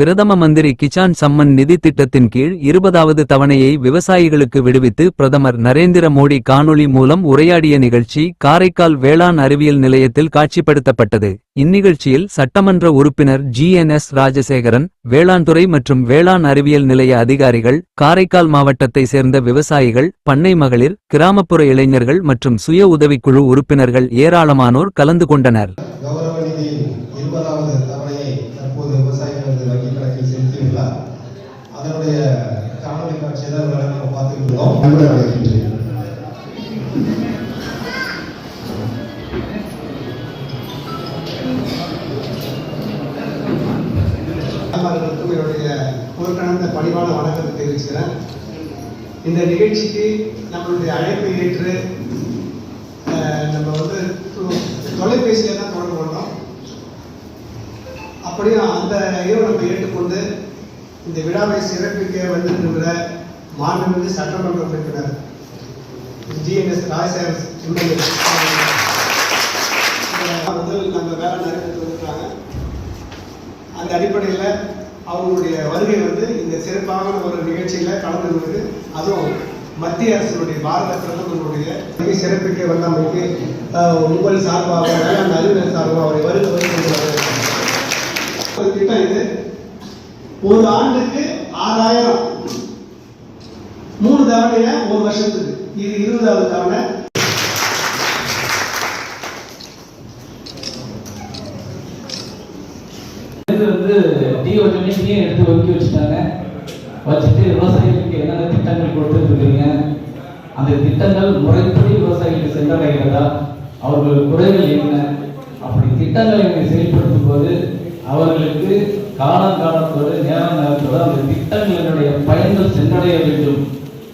பிரதம மந்திரி கிசான் சம்மன் நிதி திட்டத்தின் கீழ் இருபதாவது தவணையை விவசாயிகளுக்கு விடுவித்து பிரதமர் நரேந்திர மோடி காணொளி மூலம் உரையாடிய நிகழ்ச்சி காரைக்கால் வேளாண் அறிவியல் நிலையத்தில் காட்சிப்படுத்தப்பட்டது. இந்நிகழ்ச்சியில் சட்டமன்ற உறுப்பினர் ஜி என் எஸ் ராஜசேகரன் வேளாண் துறை மற்றும் வேளாண் அறிவியல் நிலைய அதிகாரிகள் காரைக்கால் மாவட்டத்தை சேர்ந்த விவசாயிகள் பண்ணை மகளிர் கிராமப்புற இளைஞர்கள் மற்றும் சுய உதவிக்குழு உறுப்பினர்கள் ஏராளமானோர் கலந்து கொண்டனர். அதனுடைய காணொலி காட்சியை தான் இவ்வளவு நம்ம பார்த்துக்கிட்டு இருக்கோம் பொருட்கணந்த பணிவான வணக்கத்தை தெரிவிச்சுக்கிறேன். இந்த நிகழ்ச்சிக்கு நம்மளுடைய அழைப்பை ஏற்று நம்ம வந்து தொலைபேசியில தான் தொடர்பு கொண்டோம். அப்படியும் அந்த இரவு நம்ம ஏற்றுக்கொண்டு இந்த விழாவை சிறப்பிக்க வந்திருக்கிற மாண்புமிகு சட்டமன்ற உறுப்பினர் ஜிஎன்எஸ் ராஜசேகர் எம்எல்ஏ முதல் நம்ம வேலை நிறைவேற்றி வந்துருக்காங்க அந்த அடிப்படையில் அவங்களுடைய வருகை வந்து இந்த சிறப்பான ஒரு நிகழ்ச்சியில் கலந்து கொண்டு அதுவும் மத்திய அரசினுடைய பாரத பிரதமருடைய மிக சிறப்பிக்க வந்தமைக்கு உங்கள் சார்பாக வேளாண் அறிவியல் சார்பாக அவரை வருகை வருகிறது திட்டம் இது. ஒரு ஆண்டுக்கு ஆறாயிரம். மூணு தவணையா ஒரு வருஷத்துக்கு. இது இருபதாவது தவணை இது வந்து டீ வச்சோடனே டீயை எடுத்து ஒதுக்கி வச்சுட்டாங்க. வச்சுட்டு விவசாயிகளுக்கு என்னென்ன திட்டங்கள் கொடுத்துட்டு அந்த திட்டங்கள் முறைப்படி விவசாயிகளுக்கு சென்றடைகிறதா? அவர்கள் குறைகள் என்ன? அப்படி திட்டங்களை இங்கே செயல்படுத்தும் போது அவர்களுக்கு காலம் காலத்தோடு நேரம் நேரத்தோடு அந்த திட்டங்களினுடைய பயன்கள் சென்றடைய வேண்டும்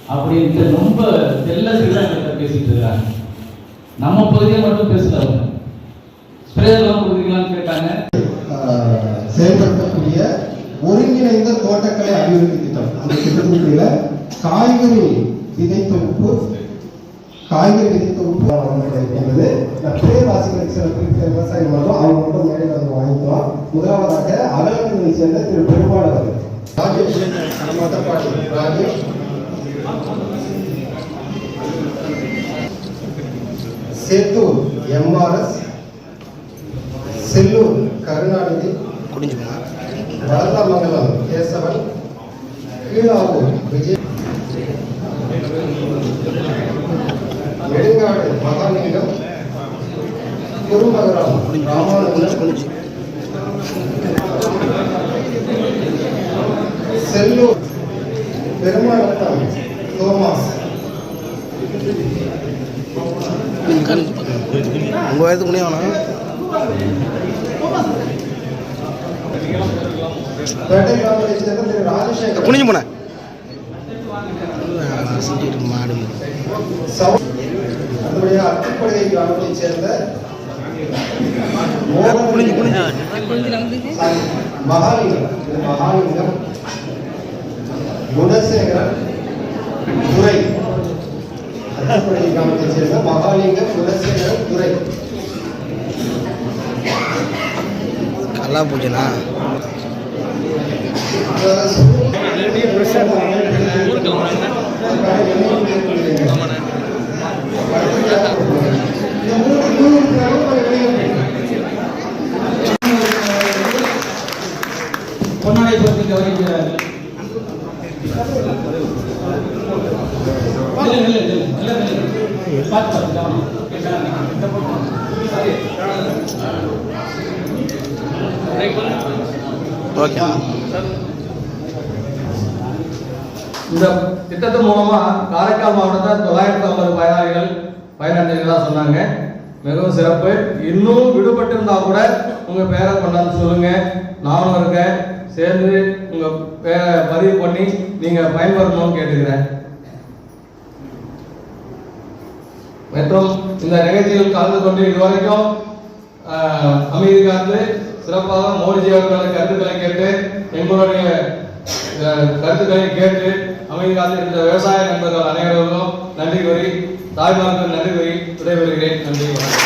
அப்படின்ட்டு ரொம்ப தெல்ல சிறந்த பேசிட்டு இருக்காங்க. நம்ம பகுதியை மட்டும் பேசல அவங்க. ஸ்ப்ரேயர்லாம் கொடுக்குறீங்களான்னு கேட்டாங்க. ஆஹ், செயல்படுத்தக்கூடிய ஒருங்கிணைந்த தோட்டக்கலை அபிவிருத்தி திட்டம். அந்த திட்டத்தின் காய்கறி விதை தொகுப்பு காய்கறி விதை தொகுப்பு என்பது பேர் வாசிகளை சில குறிப்பிட்ட விவசாயிகள் மட்டும் அவங்க மட்டும் மேலே முதலாவதாக அகலங்களை சேர்ந்த திரு பெருமாள் அவர்கள். ராஜேஷ். ராஜேஷ். சேத்தூர் எம்ஆர்எஸ். செல்லூர் கருணாநிதி. வளர்த்தாமங்கலம் கேசவன். கீழாவூர் விஜய். நெடுங்காடு மகாலிங்கம் குருமகரம் ராமானுஜன் செல்லூர் பெருமாநத்தம் தோமாஸ். உங்க திரு ராஜசேகர் குனிஞ்சு செஞ்சுட்டு மாடு. கிராமத்தைச் சேர்ந்த சாரி, மகாலிங்கம் இது குணசேகரன் துரை அத்திப்படகை சேர்ந்த மகாலிங்கம் குணசேகரன் பார்த்து, கவனிக்கிறார் இந்த திட்டத்தின் மூலமா காரைக்கால் மாவட்டத்தில் தொள்ளாயிரத்தி ஐம்பது பயனாளிகள் பயனடைஞ்சதா சொன்னாங்க. மிகவும் சிறப்பு. இன்னும் விடுபட்டிருந்தா கூட உங்க பேரை கொண்டாந்து சொல்லுங்க. நானும் இருக்கேன். சேர்ந்து உங்க பேரை பதிவு பண்ணி நீங்க பயன்படுத்தணும்னு கேட்டுக்கிறேன். மற்றும் இந்த நிகழ்ச்சியில் கலந்து கொண்டு இதுவரைக்கும் அமைதி காத்து சிறப்பாக மோடிஜி அவர்களோட கருத்துக்களை கேட்டு எங்களுடைய கருத்துக்களை கேட்டு அமைதி காத்து இருந்த விவசாய நண்பர்கள் அனைவருக்கும் நன்றி கூறி தாய்மார்கள் நன்றி கூறி விடைபெறுகிறேன். நன்றி வணக்கம்.